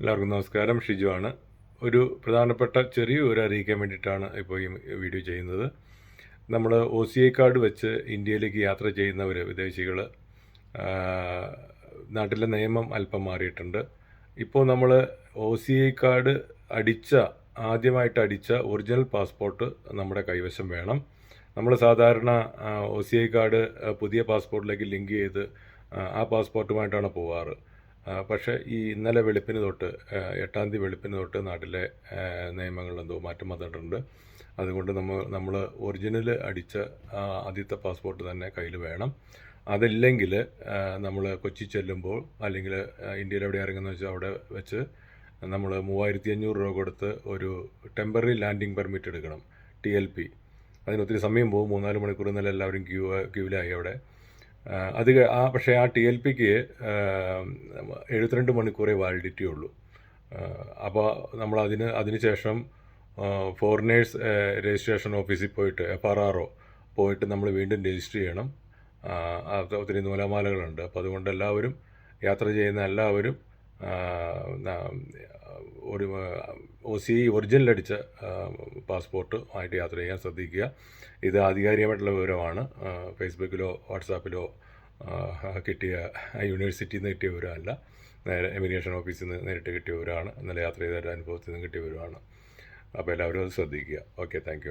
എല്ലാവർക്കും നമസ്കാരം. ഷിജു ആണ്. ഒരു പ്രധാനപ്പെട്ട ചെറിയ ഒരു അറിയിക്കാൻ വേണ്ടിയിട്ടാണ് ഇപ്പോൾ ഈ വീഡിയോ ചെയ്യുന്നത്. നമ്മൾ ഒ സി ഐ കാർഡ് വെച്ച് ഇന്ത്യയിലേക്ക് യാത്ര ചെയ്യുന്നവർ വിദേശികൾ നാട്ടിലെ നിയമം അല്പം മാറിയിട്ടുണ്ട്. ഇപ്പോൾ നമ്മൾ ഒ സി ഐ കാർഡ് അടിച്ച ആദ്യമായിട്ട് അടിച്ച ഒറിജിനൽ പാസ്പോർട്ട് നമ്മുടെ കൈവശം വേണം. നമ്മൾ സാധാരണ ഒ സി ഐ കാർഡ് പുതിയ പാസ്പോർട്ടിലേക്ക് ലിങ്ക് ചെയ്ത് ആ, പാസ്പോർട്ടുമായിട്ടാണ് പോവാറ്. പക്ഷേ ഈ ഇന്നലെ വെളുപ്പിന് തൊട്ട് എട്ടാം തീയതി വെളുപ്പിന് തൊട്ട് നാട്ടിലെ നിയമങ്ങൾ എന്തോ മാറ്റം വന്നിട്ടുണ്ട്. അതുകൊണ്ട് നമ്മൾ നമ്മൾ ഒറിജിനൽ അടിച്ച ആദ്യത്തെ പാസ്പോർട്ട് തന്നെ കയ്യിൽ വേണം. അതില്ലെങ്കിൽ നമ്മൾ കൊച്ചി ചെല്ലുമ്പോൾ അല്ലെങ്കിൽ ഇന്ത്യയിൽ എവിടെ ഇറങ്ങുന്ന വെച്ചാൽ അവിടെ വെച്ച് നമ്മൾ മൂവായിരത്തി അഞ്ഞൂറ് രൂപ കൊടുത്ത് ഒരു ടെമ്പററി ലാൻഡിംഗ് പെർമിറ്റ് എടുക്കണം. T L P. അതിന് ഒത്തിരി സമയം പോകും. മൂന്നാൽ മണിക്കൂർ ഇന്നലെ എല്ലാവരും ക്യൂ ക്യൂവിലായി അവിടെ. അത് ആ പക്ഷേ ആ ടി എൽ പിക്ക് എഴുപത്തിരണ്ട് മണിക്കൂറേ വാലിഡിറ്റി ഉള്ളൂ അപ്പോൾ നമ്മൾ അതിന് അതിന് ശേഷം ഫോറിനേഴ്സ് രജിസ്ട്രേഷൻ ഓഫീസിൽ പോയിട്ട് എഫ് ആർ ആർ ഒ പോയിട്ട് നമ്മൾ വീണ്ടും രജിസ്റ്റർ ചെയ്യണം. ഒത്തിരി നൂലാമാലകളുണ്ട്. അപ്പോൾ അതുകൊണ്ട് എല്ലാവരും യാത്ര ചെയ്യുന്ന എല്ലാവരും ഒരു ഒ സി ഒറിജിനൽ അടിച്ച പാസ്പോർട്ട് ആയിട്ട് യാത്ര ചെയ്യാൻ ശ്രദ്ധിക്കുക. ഇത് ആധികാരികമായിട്ടുള്ള വിവരമാണ്. ഫേസ്ബുക്കിലോ വാട്സാപ്പിലോ കിട്ടിയ യൂണിവേഴ്സിറ്റിയിൽ നിന്ന് കിട്ടിയ വിവരമല്ല. നേരെ എമിഗ്രേഷൻ ഓഫീസിൽ നിന്ന് നേരിട്ട് കിട്ടിയ വിവരമാണ്. ഇന്നലെ യാത്ര ചെയ്ത അനുഭവത്തിൽ നിന്ന് കിട്ടിയ വിവരമാണ്. അപ്പോൾ എല്ലാവരും അത് ശ്രദ്ധിക്കുക. Okay thank